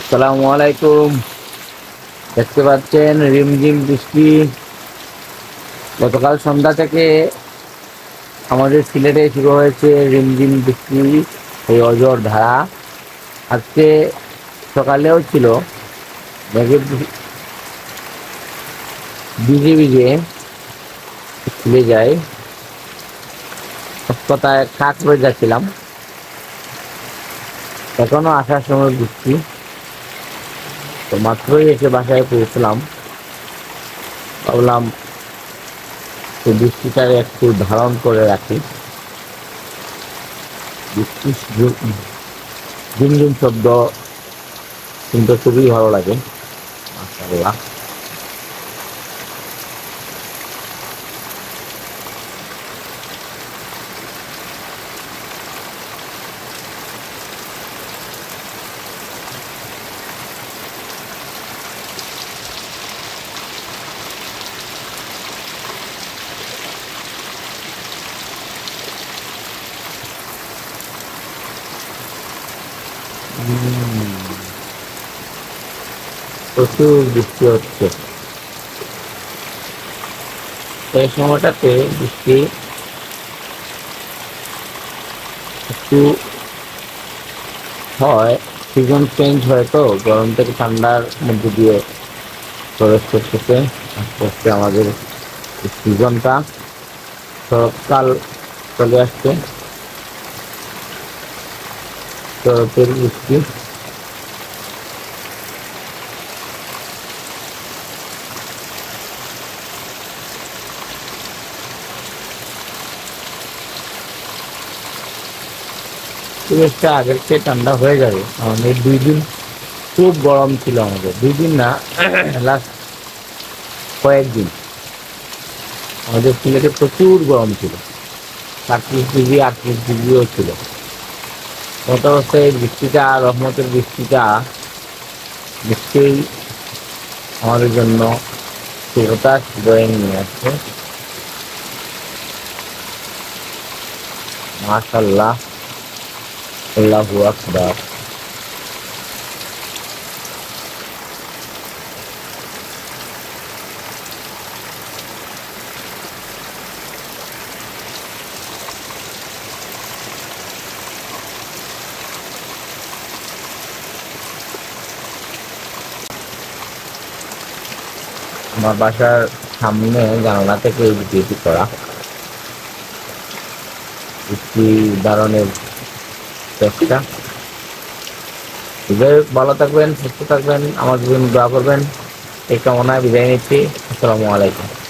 আসসালামু আলাইকুম। দেখতে পাচ্ছেন রিমঝিম বৃষ্টি। গতকাল সন্ধ্যা থেকে আমাদের সিলেটে শুরু হয়েছে রিমঝিম বৃষ্টি, এই অজর ধারা। আজকে সকালেও ছিল। মেঘে ভিজে ভিজে যাই। এক কথায় কাজ করে যাচ্ছিলাম। এখনও আসার সময় বৃষ্টি। তো মাত্রই এসে বাসায় পৌঁছলাম। ভাবলাম তো বৃষ্টিটাকে একটু ধারণ করে রাখি। বৃষ্টি শব্দ শুনতে খুবই ভালো লাগে, মাশাআল্লাহ। প্রচুর বৃষ্টি হচ্ছে। এই সময়টাতে বৃষ্টি একটু হয় সিজন চেঞ্জ হয় তো, গরম থেকে ঠান্ডার মধ্যে দিয়ে প্রবেশ করতেছে, আস্তে আস্তে আমাদের সিজনটা শরৎকাল চলে আসছে। শরতের বৃষ্টি পরিবেশটা আগের চেয়ে ঠান্ডা হয়ে যাবে আমাদের দুই দিন খুব গরম ছিল আমাদের। দুই দিন না লাস্ট কয়েকদিন। আমাদের সিলেটে প্রচুর গরম ছিল। সাতত্রিশ ডিগ্রি, আটত্রিশ ডিগ্রিও ছিল। গত এই বৃষ্টিটা, রহমতের বৃষ্টিটা নিশ্চয়ই আমাদের জন্য স্থিরতা বয়ে নিয়ে আসছে। মাশাল্লাহ আল্লাহ আকবার। আমার বাসার সামনে জানলা থেকে এই করা। একটি ধরনের চেষ্টা। যাই ভালো থাকবেন, সুস্থ থাকবেন, আমার জীবন দোয়া করবেন। এই কামনায় বিদায় নিচ্ছি। আসসালামু আলাইকুম।